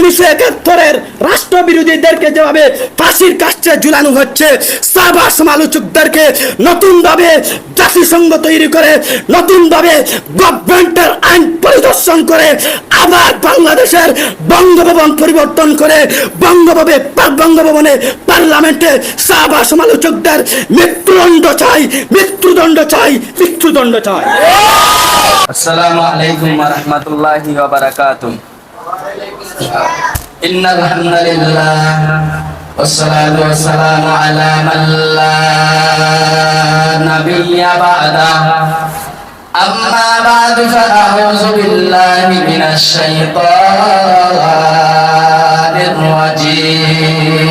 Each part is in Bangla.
উনিশশো একাত্তরের রাষ্ট্রবিরোধীদেরকে যেভাবে ফাঁসির কাছে ঝুলানো হচ্ছে সমালোচকদেরকে নতুনভাবে জাতিসংঘ তৈরি করে, নতুনভাবে গভর্নমেন্টের আইন পরিদর্শন করে, আবার বাংলাদেশের বঙ্গভবন পরিবর্তন করে বঙ্গভবে বঙ্গভবনে পার্লামেন্টে সাবা সমালোচকদের মৃত্যুদণ্ড চাই মৃত্যুদণ্ড চাই মৃত্যুদণ্ড চাই। আসসালামু আলাইকুম ওয়া রাহমাতুল্লাহি ওয়া বারাকাতুহু। إن الحمد لله والصلاة والسلام على من لا نبي بعده أما بعد فأعوذ بالله من الشيطان الرجيم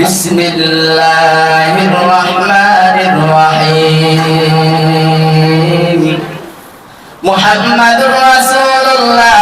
بسم الله الرحمن الرحيم محمد رسول الله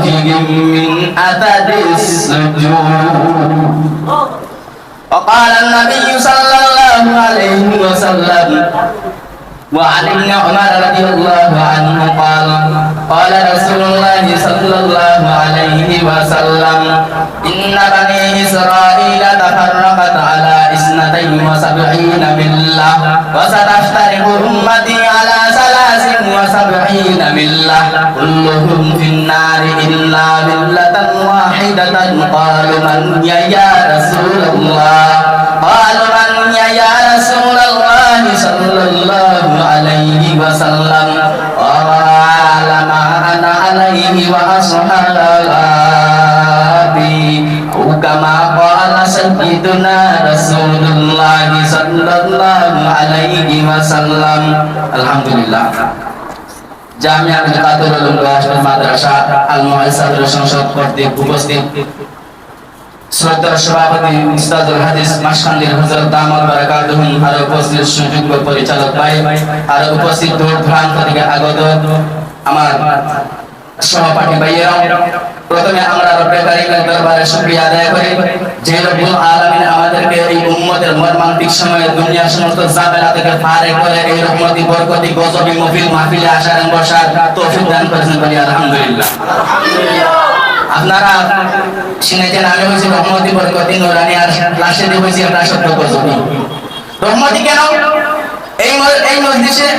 من أثر السجود وقال النبي صلى الله عليه وسلم وعن ابن عمر رضي الله عنه قال قال رسول الله صلى الله عليه وسلم إن بني إسرائيل تفرقت على اثنتين وسبعين ملة وستفترق أمتي على ثلاث وسبعين ملة كلهم في النار إلا ملة واحدة قالوا من هي يا رسول الله قالوا من هي يا رسول الله صلى الله عليه وسلم قال ما أنا عليه وأصحابي أو كما قال سيدنا رسول الله صلى الله عليه وسلم الحمد لله জামিয়া মিলাতুল উলুম রাশিদ মাদ্রাসা আল মুআসসাসাতুল সংসদ কর্তৃক উপস্থিত। শ্রদ্ধার সভাপতি উস্তাদুল হাদিস মাসকান্দির হযরত দামাল বারাকাতুহুম আর উপস্থিত সুযোগ্য পরিচালক ভাই, আর উপস্থিত দূর দূরান্ত থেকে আগত আমার সহপাঠী ভাইয়েরা প্রথমে আমরা রব্বে কারিমের দরবারে শুকরিয়া আদায় করি। যে রব্বুল আলামিন আমাদেরকে এই উম্মতের মর্মান্তিক সময়ে দুনিয়ার সমস্ত জাবেলা থেকে ফারে করে এই রহমতি, বরকতি, গজবি মফিল মাহফিলে আসার বসার তৌফিক দান করেছেন বলি আলহামদুলিল্লাহ। আপনারা শুনেছেন, আমি হয়েছি রহমতি, বরকতি, নুরানি আর লাশে দিয়ে হয়েছি আমরা সত্য গজবি রহমতি কেন? এই মসজিদে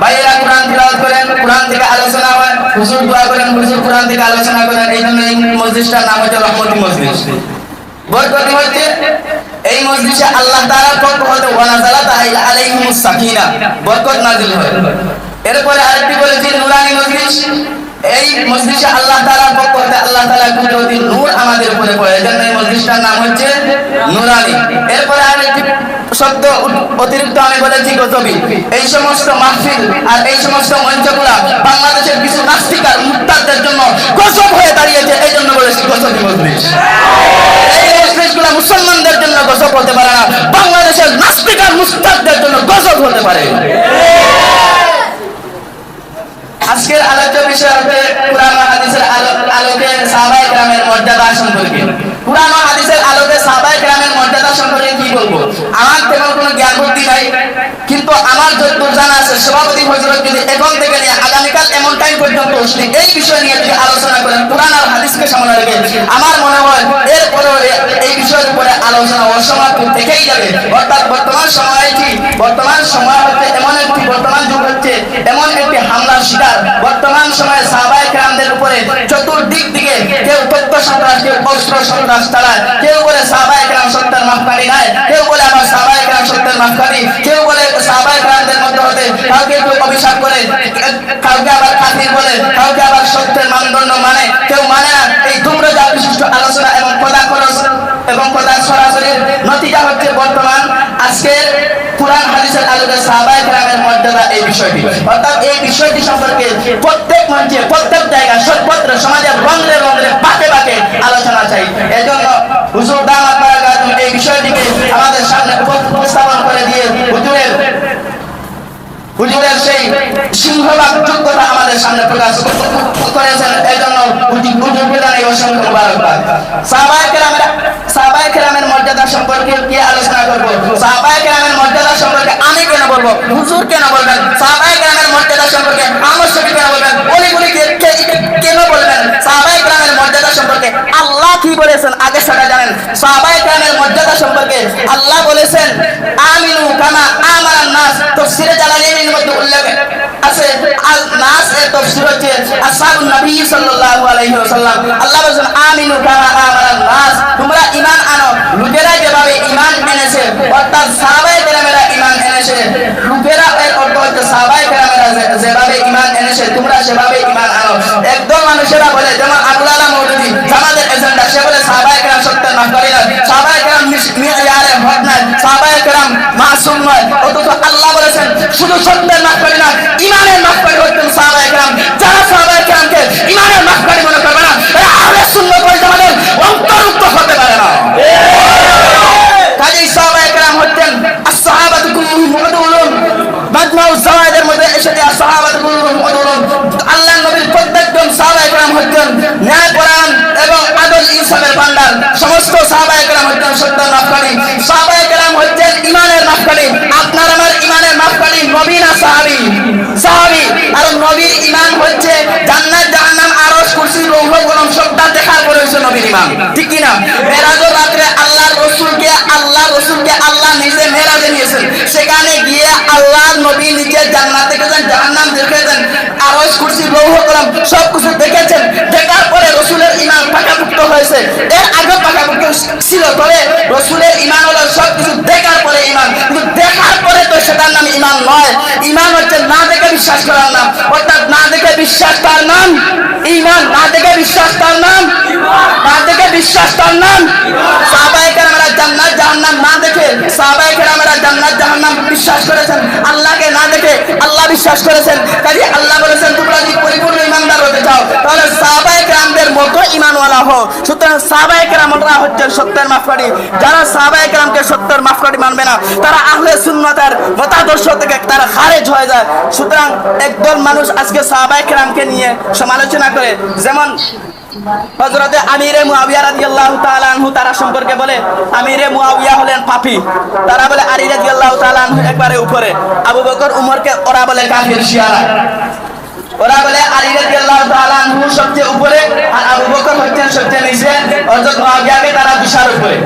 ভাইয়েরা কোরআন তিলাওয়াত করেন, কোরআন থেকে আলোচনা হয়, হুজুর দোয়া করেন, হুজুর কোরআন থেকে আলোচনা করেন, এই জন্য এই মসজিদটার নাম হচ্ছে রহমতি মসজিদ। বরকতি হচ্ছে, এই মসজিদে আল্লাহ তাআলার পক্ষ হতে তাআলা আলাইহিমুস সাকিনা, বরকত নাজিল হয়। এরপরে আরেকটি বলেছি নুরানি মসজিদ। এই মসজিদে আল্লাহ তাআলার পক্ষ হতে আল্লাহ তাআলা কুদরতি নূর আমাদের উপরে পড়ে। এজন্য এই মসজিদটার নাম হচ্ছে নুরানি। এরপরে আরেকটি শব্দ অতিরিক্ত আমি বলেছি গতবি এই সমস্ত মাহফিল আর এই সমস্ত মঞ্চগুলা বাংলাদেশের কিছু নাস্তিক আর মুক্তারদের জন্য গজব হয়ে দাঁড়িয়েছে। এই জন্য বলেছি গজবি মজলিস। এই মজলিসগুলা মুসলমানদের জন্য গজব হতে পারে না। বাংলাদেশের নাস্তিক আর মুস্তাকদের জন্য গজব হতে পারে। আজকের আলোচ্য বিষয় কোরআন হাদিসের আলোকে সাহাবায়ে কেরামের মর্যাদা সম্পর্কে। কোরআন হাদিসের আলোকে সাহাবায়ে কেরামের মর্যাদা সম্পর্কে কি বলব? আমার তেমন কোনো জ্ঞান বুদ্ধি নাই, কিন্তু আমার যতদূর জানা আছে, সভাপতি হজরত যদি এখন থেকে নিয়ে আগামীকাল এমন টাইম পর্যন্ত এই বিষয় নিয়ে যদি আলোচনা করেন আর হাদিসকে সামনে রেখে আমার মনে হয় এরপরেও এ- এই বিষয়ের উপরে আলোচনা অসমাপ্ত থেকেই যাবে। অর্থাৎ বর্তমান সময় কি? বর্তমান সময় হচ্ছে এমন একটি বর্তমান যুগ হচ্ছে এমন শিকার। বর্তমান সময়ে সাহাবায়ে কেরামদের উপরে চতুর্দিক দিকে কেউ তথ্য সন্ত্রাস, কেউ অস্ত্র সন্ত্রাস চালায়। কেউ বলে সাহাবায়ে কেরাম সত্যের মাপকাঠি নাই। কেউ বলে আমার সাহাবায়ে কেরাম সত্যের মাপকাঠি। কেউ বলে সাহাবায়ে কেরামদের মধ্যে হতে কাউকে কেউ অভিশাপ করে, কাউকে আবার কাফির বলে, কাউকে আবার সত্যের মানদণ্ড মানে। কেউ মানে না এই তোমরা যা বিশিষ্ট আলোচনা এবং কথা খরচ এবং কথা সরাসরি নতিজা হচ্ছে বর্তমান আজকের কোরআন, হাদিসের আলোকে সাহাবায়ে কেরামের মর্যাদা এই বিষয়টি। অর্থাৎ এই বিষয়টি সম্পর্কে প্রত্যেক মঞ্চে, প্রত্যেক জায়গায় সর্বত্র সমাজের রঙে রঙে পাকে পাকে আলোচনা চাই। এজন্য হুজুর দামাত এই বিষয়টিকে আমাদের সামনে উপস্থাপন করে দিয়ে হুজুরের হুজুরের সেই যোগ্যতা সামনে প্রকাশ করেছেন এজন্য জন্য হুজুর- হুজুরকে জানাই অসংখ্য মুবারকবাদ সাহাবায়ে কেরামের সাহাবায়ে কেরামের মর্যাদা সম্পর্কে কি আলোচনা করব? সাহাবায়ে কেরামের মর্যাদা সম্পর্কে বলব? হুজুর কেন বলবেন? সাহাবায়ে কেরামের মর্যাদা সম্পর্কে আমার সাথে কেন বলবেন? অলিগুলি কে- কে- কেন বলবেন? সাহাবায়ে কেরামের মর্যাদা সম্পর্কে আল্লাহ কি বলেছেন? আগে সেটা জানেন। সাহাবায়ে কেরামের মর্যাদা সম্পর্কে আল্লাহ বলেছেন, আমিনু কামা আমানান নাস। তাফসীরে জালালাইনের মধ্যে উল্লেখ আছে। আল নাস এর তাফসীর হচ্ছে আসহাবুন নবী সাল্লাল্লাহু আলাইহি ওয়াসাল্লাম। আল্লাহ বলেছেন, আমিনু কামা আমানান নাস। তোমরা ঈমান আনো। লোকেরা যেভাবে ঈমান এনেছে, অর্থাৎ সাহাবায়ে কেরামেরা ঈমান এনেছে লোকেরা এর অর্থ হচ্ছে সাহাবায়ে কেরামেরা যে- যেভাবে এনেছে তোমরা সেভাবে ইমান আনো। একদম মানুষেরা বলে যেমন আবুল আলা আমাদের এজেন্ডা সে বলে, সাহাবায়ে কেরাম না করে না। সাহাবায়ে কেরাম মিয়ারে হক নয় সাহাবায়ে কেরাম মাসুম নয়। অথচ আল্লাহ বলেছেন, শুধু সত্যের না ইমানের না করে হচ্ছেন সাহাবায়ে ঈমান ঠিক কি না মেরাজের রাত্রে রাসূলকে আল্লাহ রাসূলকে আল্লাহ নিজে মেরাজে নিয়েছেন সেখানে গিয়ে আল্লাহর নবী নিজে দেখেছেন কুরসি, লৌহ সব কিছু দেখেছেন। দেখার পরে রসুলের হয়েছে। এর আগে ছিল, তবে রসুলের ঈমান হলো সব কিছু দেখার পরে ঈমান। কিন্তু দেখার পরে তো সেটার নাম ঈমান নয়। ঈমান হচ্ছে না দেখে বিশ্বাস করার নাম। অর্থাৎ না দেখে বিশ্বাস তার নাম। ইমান না দেখে বিশ্বাস তার নাম। বিশ্বাস তার নাম। সাহাবায়ে কেরামেরা জান্নাত, জাহান্নাম না দেখে, সাহাবায়ে কেরামেরা জান্নাত, জাহান্নাম বিশ্বাস করেছেন। আল্লাহকে না দেখে আল্লাহ বিশ্বাস করেছেন। কাজে আল্লাহ বলেছেন, তোমরা যদি পরিপূর্ণ ইমানদার হতে চাও, তাহলে সাহাবায়ে কেরামদের মতো ইমানওয়ালা হও। সুতরাং সাহাবায়ে কেরামরা হচ্ছেন সত্যের মাফকারী। যারা সাহাবায়ে কেরামকে সত্যের মাফকারী মানবে না, তারা আহলে সুন্নাতের মতাদর্শ থেকে তারা খারেজ হয়ে যায়। সুতরাং একদল মানুষ আজকে সাহাবায়ে কেরামকে নিয়ে সমালোচনা করে, যেমন হযরতে আমিরে মুয়াবিয়া রাদিয়াল্লাহু তাআলা আনহু তারা সম্পর্কে বলে, আমিরে মুয়াবিয়া হলেন তারা বলে, আলী রাদিয়াল্লাহু তাআলা আনহু একবারে উপরে। আবু বকর, উমরকে ওরা বলে কাফির শিয়ারা। ওরা বলে, আলী রাদিয়াল্লাহু তাআলা আনহু সবচেয়ে উপরে, আর আবু বকর হচ্ছেন সবচেয়ে নিচে। মুয়াবিয়াকে তারা উপরে।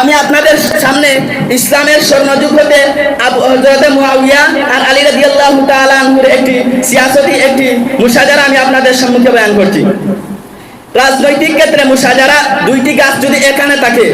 আমি আপনাদের সামনে ইসলামের স্বর্ণযুগ হতে আবু, হযরতে মুয়াবিয়া আর আলী রাদিয়াল্লাহু তাআলা আনহুর একটি সিয়াসতি, একটি মুসাজারা আমি আপনাদের সম্মুখে বয়ান করছি। রাজনৈতিক ক্ষেত্রে মুসাজারা দুইটি গাছ যদি এখানে থাকে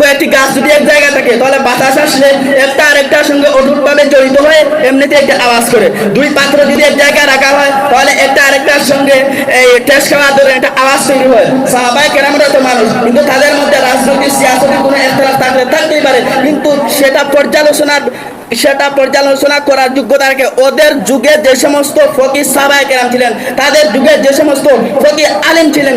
কয়েকটি গাছ যদি এক জায়গায় থাকে, তাহলে বাতাস আসলে একটা আরেকটার সঙ্গে অটুটভাবে জড়িত হয়ে এমনিতে একটা আওয়াজ করে। দুই পাত্র যদি এক জায়গায় রাখা হয়, তাহলে একটা আরেকটার সঙ্গে এই টেস্ট খাওয়ার ধরে একটা আওয়াজ তৈরি হয়। সাহাবাই কেরামরা তো মানুষ, কিন্তু তাদের মধ্যে রাজনৈতিক সিয়াসতের কোনো একতলাফ থাকলে থাকতেই পারে। কিন্তু সেটা পর্যালোচনার সেটা পর্যালোচনা করার যোগ্যতা রাখে ওদের যুগে যে সমস্ত ফকির সাহাবায়ে কেরাম ছিলেন, তাদের যুগে যে সমস্ত ফকির আলিম ছিলেন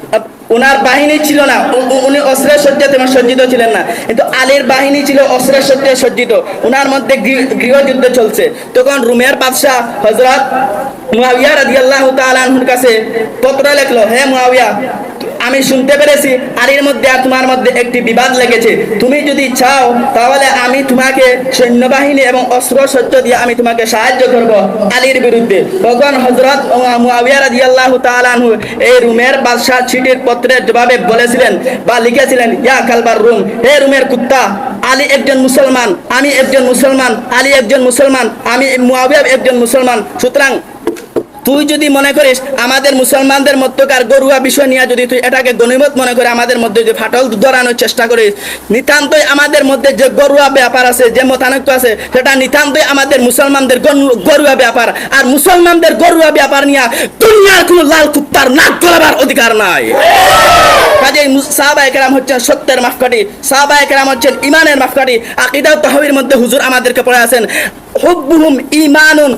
ওনার বাহিনী ছিল না। উনি অস্ত্রের সজ্জা তেমন সজ্জিত ছিলেন না। কিন্তু আলীর বাহিনী ছিল অস্ত্রের সজ্জায় সজ্জিত। ওনার মধ্যে গৃহ- গৃহযুদ্ধ চলছে। তখন রুমের বাদশাহ হজরত মুয়াবিয়া রাজিয়াল্লাহ আনহুর কাছে পত্র লেখলো, হে মুয়াবিয়া আমি শুনতে পেরেছি আলীর মধ্যে আর তোমার মধ্যে একটি বিবাদ লেগেছে। তুমি যদি চাও, তাহলে আমি তোমাকে সৈন্যবাহিনী এবং অস্ত্র সজ্জ দিয়ে আমি তোমাকে সাহায্য করব আলীর বিরুদ্ধে। তখন হজরত মুয়াবিয়া রাদিয়াল্লাহু তাআলা আনহু এই রুমের বাদশাহ চিঠির পত্রের জবাবে বলেছিলেন বা লিখেছিলেন, ইয়া কালবার রুম, হে রুমের কুত্তা, আলী একজন মুসলমান, আমি একজন মুসলমান, আলী একজন মুসলমান, আমি মুয়াবিয়া একজন মুসলমান, সুতরাং তুই যদি মনে করিস আমাদের মুসলমানদের মধ্যকার গরুয়া বিষয় নিয়ে যদি তুই এটাকে গণিমত মনে করে আমাদের মধ্যে যদি ফাটল ধরানোর চেষ্টা করিস, নিতান্তই আমাদের মধ্যে যে গরুয়া ব্যাপার আছে, যে মতানৈক্য আছে, সেটা নিতান্তই আমাদের মুসলমানদের গরুয়া ব্যাপার। আর মুসলমানদের গরুয়া ব্যাপার নিয়ে দুনিয়ার কোনো লাল কুত্তার নাক গলাবার অধিকার নাই। কাজেই সাহাবা একরাম হচ্ছেন সত্যের মাফকাটি সাহাবা একরাম হচ্ছেন ইমানের মাফকাটি আকিদা তহবির মধ্যে হুজুর আমাদেরকে পড়ে আছেন, হুব্বুহুম ইমানুন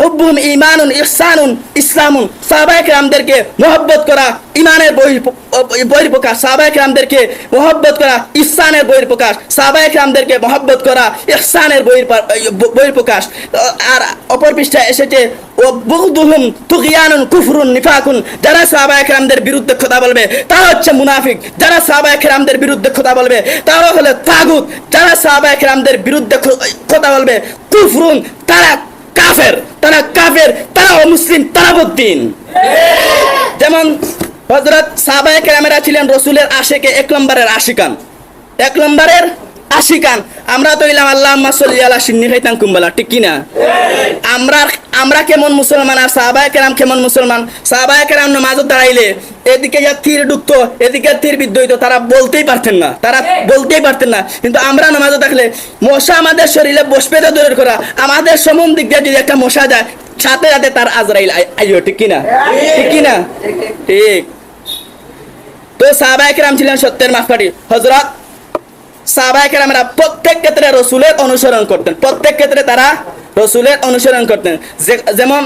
হুব্বুহুম ইমানুন ইহসানুন, ইসলামুন। সাহাবায়ে কেরামদেরকে মহব্বত করা ইমানের বহির প্রকাশ সাহাবায়ে কেরামদেরকে মহব্বত করা, ইহসানের বহির প্রকাশ সাহাবায়ে কেরামদেরকে মহব্বত করা, ইহসানের বহির বহির প্রকাশ আর অপর পৃষ্ঠায় এসেছে ও কুফরুন, নিফাকুন। যারা কেরামদের বিরুদ্ধে কথা বলবে, তারা হচ্ছে মুনাফিক। যারা সাহাবায়ে কেরামদের বিরুদ্ধে কথা বলবে, তারা হলো তাগুত। যারা সাহাবায়ে কেরামদের বিরুদ্ধে কথা বলবে, কুফরুন, তারা কাফের, তারা কাফের, তারা অমুসলিম, তারা বদ্দিন যেমন হজরত সাহবায় কেরামেরা ছিলেন রসুলের আশেকে এক নম্বরের আশিকান। এক নম্বরের আশিকান, আমরা তো ইলাম আল্লাহ সাল্লি আলা সিন্নি খাইতাম কুম্বালা, ঠিক কিনা? আমরা আমরা কেমন মুসলমান আর সাহাবায়ে কেরাম কেমন মুসলমান? সাহাবায়ে কেরাম নামাজত দাঁড়াইলে এদিকে যা তীর ঢুকতো, এদিকে তীর বিদ্ধ হইতো, তারা বলতেই পারতেন না, তারা বলতেই পারতেন না। কিন্তু আমরা নামাজে থাকলে মশা আমাদের শরীরে বসবে তো দূরের করা আমাদের সমন দিক দিয়ে যদি একটা মশা যায়, সাথে সাথে তার আজরাইল আই- আইও, ঠিক কিনা? ঠিক কিনা? ঠিক। তো সাহাবায়ে কেরাম ছিলেন সত্যের মাফকাটি হজরত সাহাবায়ে কেরামেরা প্রত্যেক ক্ষেত্রে রসুলের অনুসরণ করতেন। প্রত্যেক ক্ষেত্রে তারা রসুলের অনুসরণ করতেন। যেমন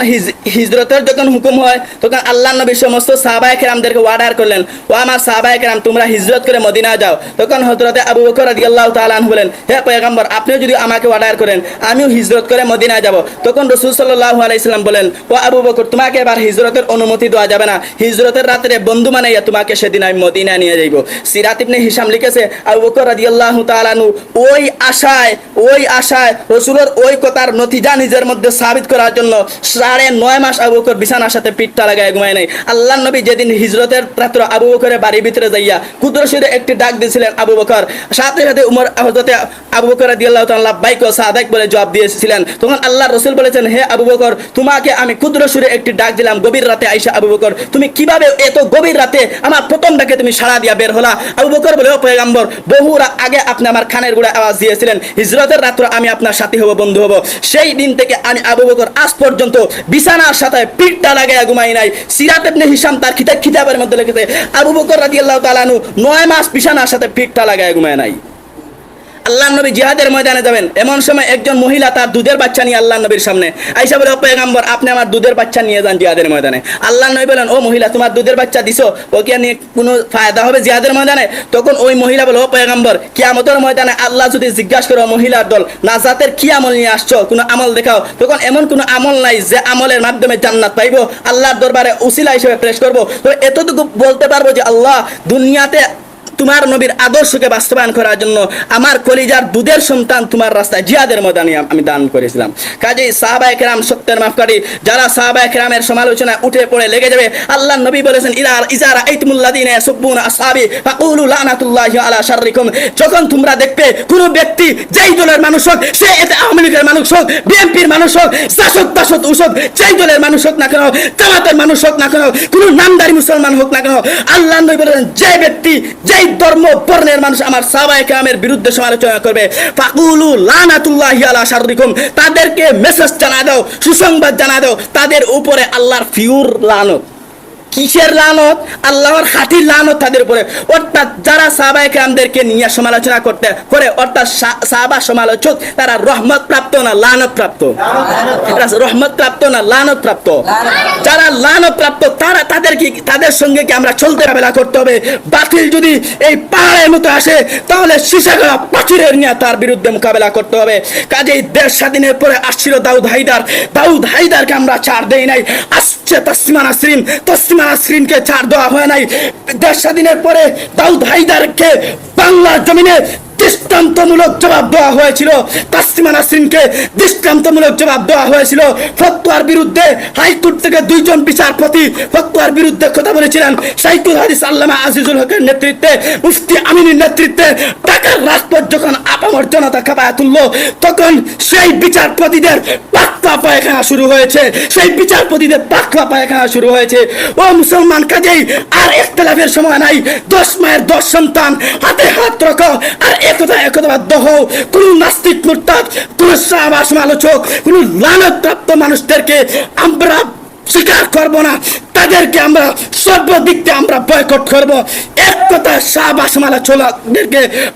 হিজরতের যখন হুকুম হয়, তখন আল্লাহ নবী সমস্ত সাহাবায়ে কেরামদেরকে অর্ডার করলেন। ও আমার সাহাবায়ে কেরাম, তোমরা হিজরত করে মদিনা যাও। তখন হজরতে আবু বকর রাদিয়াল্লাহু তাআলা আনহু বলেন, হে পয়গম্বর, আপনিও যদি আমাকে অর্ডার করেন, আমিও হিজরত করে মদিনা যাব। তখন রসুল সাল্লাল্লাহু আলাইহি বলেন, ও আবু বকর, তোমাকে এবার হিজরতের অনুমতি দেওয়া যাবে না। হিজরতের রাত্রে বন্ধু মানাইয়া তোমাকে সেদিন আমি মদিনা নিয়ে যাইব। সিরাত ইবনে হিসাম লিখেছে, আবু বকর রাদিয়াল্লাহু তাআলা আনহু ওই আশায় ওই আশায় রসুলের ওই কথার নতিজা নিজের মধ্যে সাবিত করার জন্য সাড়ে নয় মাস আবু বকর বিছানার সাথে পিঠটা লাগায় ঘুমায় নাই। আল্লাহ নবী যেদিন হিজরতের রাত্র আবু বকরের বাড়ির ভিতরে যাইয়া কুদরশিরে একটি ডাক দিয়েছিলেন আবু বকর, সাথে সাথে উমর হজরতে আবু বকর রাদিয়াল্লাহু তাআলা বাইক ও সাদাক বলে জবাব দিয়েছিলেন। তখন আল্লাহ রসুল বলেছেন, হে আবু বকর, তোমাকে আমি ক্ষুদ্র সুরে একটি ডাক দিলাম, গভীর রাতে আইসা আবু বকর, তুমি কীভাবে এত গভীর রাতে আমার প্রথম ডাকে তুমি সাড়া দিয়া বের হলা? আবু বকর বলে পয়গাম্বর, বহু আগে আপনি আমার খানের গুড়া আওয়াজ দিয়েছিলেন, হিজরতের রাত্র আমি আপনার সাথী হব, বন্ধু হব। সেই দিন থেকে আমি আবু বকর আজ পর্যন্ত বিছানার সাথে পিঠটা লাগাইয়া ঘুমাই নাই। সিরাত ইবনে হিসাম তার খিতাব খিতাবের মধ্যে লিখেছে, আবু বকর রাদিয়াল্লাহু তাআলা নয় মাস বিছানার সাথে পিঠটা লাগাইয়া ঘুমায় নাই। আল্লাহ নবী জিহাদের ময়দানে যাবেন। এমন সময় একজন মহিলা তার দুধের বাচ্চা নিয়ে আল্লাহ নবীর সামনে আইসা বলে পেগাম্বর আপনি আমার দুধের বাচ্চা নিয়ে যান জিহাদের ময়দানে। আল্লাহ নবী বলেন, ও মহিলা, তোমার দুধের বাচ্চা দিছো? ওকে নিয়ে কোনো ফায়দা হবে জিহাদের ময়দানে? তখন ওই মহিলা বলে, ও পেগাম্বর কিয়ামতের ময়দানে আল্লাহ যদি জিজ্ঞাসা করো মহিলার দল, নাজাতের কি আমল নিয়ে আসছো? কোনো আমল দেখাও? তখন এমন কোনো আমল নাই যে আমলের মাধ্যমে জান্নাত পাইবো। আল্লাহর দরবারে উসিলা হিসেবে পেশ করব। তো এতটুকু বলতে পারব যে আল্লাহ দুনিয়াতে তোমার নবীর আদর্শকে বাস্তবায়ন করার জন্য আমার কলিজার দুধের সন্তান তোমার রাস্তায় জিয়াদের ময়দানে আমি দান করেছিলাম। কাজেই সাহাবায়ে কেরাম সত্যের মাফকারী যারা সাহাবায়ে কেরামের সমালোচনায় উঠে পড়ে লেগে যাবে, আল্লাহ নবী বলেছেন ইরা ইজারা আইতুমুল্লাযিনা ইয়াসুবুনা আসহাবি ফাকুলু লানাতুল্লাহি আলা শাররিকুম। যখন তোমরা দেখবে কোন ব্যক্তি, যেই দলের মানুষ হোক, সে এতে আওয়ামী লীগের মানুষ হোক, বিএনপির মানুষ হোক, শাসক দাসত উসক যেই দলের মানুষ হোক না কেন, জামাতের মানুষ হোক না কেন, কোন নামদারি মুসলমান হোক না কেন, আল্লাহ নবী বলেছেন, যে ব্যক্তি, যেই ধর্ম বর্ণের মানুষ আমার সাবায় কামের বিরুদ্ধে সমালোচনা করবে। ফাকুলু লানাতুল্লাহি আলা তাদেরকে মেসেজ জানা দাও, সুসংবাদ জানা দাও। তাদের উপরে আল্লাহর ফিউর লানত। কিসের লানত? আল্লাহর খাতির লানত তাদের উপরে। অর্থাৎ যারা সাহাবায়ে কেরামদেরকে নিয়ে সমালোচনা করতে করে, অর্থাৎ সাহাবা সমালোচক, তারা রহমত প্রাপ্ত না লানত প্রাপ্ত রহমত প্রাপ্ত না লানত প্রাপ্ত যারা লানত প্রাপ্ত তারা তাদের কি, তাদের সঙ্গে কি আমরা চলতে মোকাবেলা করতে হবে? বাতিল যদি এই পাহাড়ের মতো আসে, তাহলে শিশাগড়া পাথরের নিয়ে তার বিরুদ্ধে মোকাবেলা করতে হবে। কাজেই দেশ স্বাধীনের পরে আসছিল দাউদ হাইদার দাউদ হাইদারকে আমরা ছাড় দেই নাই। আসছে তসমা নাসরিন তসলিমা নাসরিনকে ছাড় দেওয়া হয় নাই। দেশ স্বাধীনের পরে দাউদ হাইদারকে বাংলার জমিনে দৃষ্টান্তমূলক জবাব দেওয়া হয়েছিল। তাসলিমা নাসরিনকে দৃষ্টান্তমূলক জবাব দেওয়া হয়েছিল। ফতোয়ার বিরুদ্ধে হাইকোর্ট থেকে দুইজন বিচারপতি ফতোয়ার বিরুদ্ধে কথা বলেছিলেন। সাইকুল হাদিস আল্লামা আজিজুল হকের নেতৃত্বে, মুফতি আমিনের নেতৃত্বে, ঢাকার রাজপথ যখন আপামর খাপায় তুললো তখন সেই বিচারপতিদের পাকপা পায়খানা শুরু হয়েছে। সেই বিচারপতিদের পাকপা পায়খানা শুরু হয়েছে। ও মুসলমান কাজেই আর একতলাফের সময় নাই। দশ মায়ের দশ সন্তান, হাতে হাত রাখো, আর মানুষদেরকে আমরা স্বীকার করব না। তাদেরকে আমরা আমরা বয়কট করব। এক কথা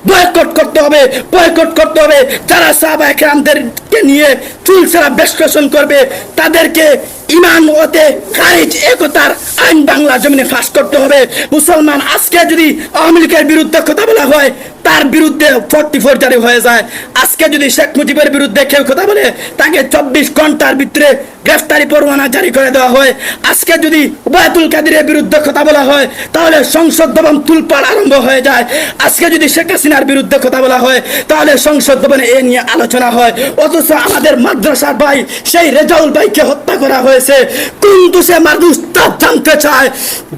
বয়কট করতে হবে বয়কট করতে হবে। যারা একরামদেরকে নিয়ে চুলছেরা বিশ্লেষণ করবে, তাদেরকে ইমান ওতে খারিজ একতার আইন বাংলা জমিনে ফাঁস করতে হবে। মুসলমান আজকে যদি আওয়ামী লীগের বিরুদ্ধে কথা বলা হয় তার বিরুদ্ধে ফোর্টি ফোর জারি হয়ে যায়। আজকে যদি শেখ মুজিবের বিরুদ্ধে কেউ কথা বলে, তাকে চব্বিশ ঘণ্টার ভিতরে গ্রেফতারি পরোয়ানা জারি করে দেওয়া হয়। আজকে যদি উবায়তুল কাদিরের বিরুদ্ধে কথা বলা হয়, তাহলে সংসদ ভবন তুলপাড় আরম্ভ হয়ে যায়। আজকে যদি শেখ হাসিনার বিরুদ্ধে কথা বলা হয়, তাহলে সংসদ ভবনে এ নিয়ে আলোচনা হয়। অথচ আমাদের মাদ্রাসার ভাই, সেই রেজাউল ভাইকে হত্যা করা হয়েছে। কোন দোষে মানুষ তা জানতে চায়।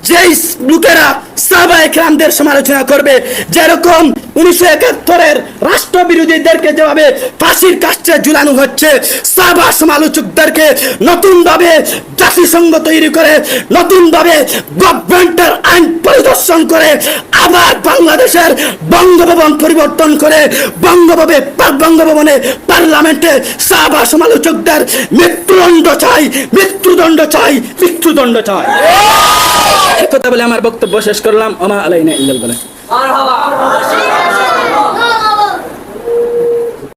যেই লোকেরা সাহবা একরামদের সমালোচনা করবে, যেরকম উনিশশো একাত্তরের রাষ্ট্রবিরোধীদেরকে যেভাবে ফাঁসির কাছে ঝুলানো হচ্ছে সাহবা সমালোচকদেরকে নতুন ভাবে জাতিসংঘ তৈরি করে নতুন ভাবে গভর্নমেন্টের আইন পরিদর্শন করে আবার বাংলাদেশের বঙ্গভবন পরিবর্তন করে বঙ্গভবে বঙ্গভবনে পার্লামেন্টে সাহবা সমালোচকদের মৃত্যুদণ্ড চাই মৃত্যুদণ্ড চাই মৃত্যুদণ্ড চাই। কথা বলে আমার বক্তব্য শেষ করলাম। আমা আলাইনা ইল্লাল বালাক।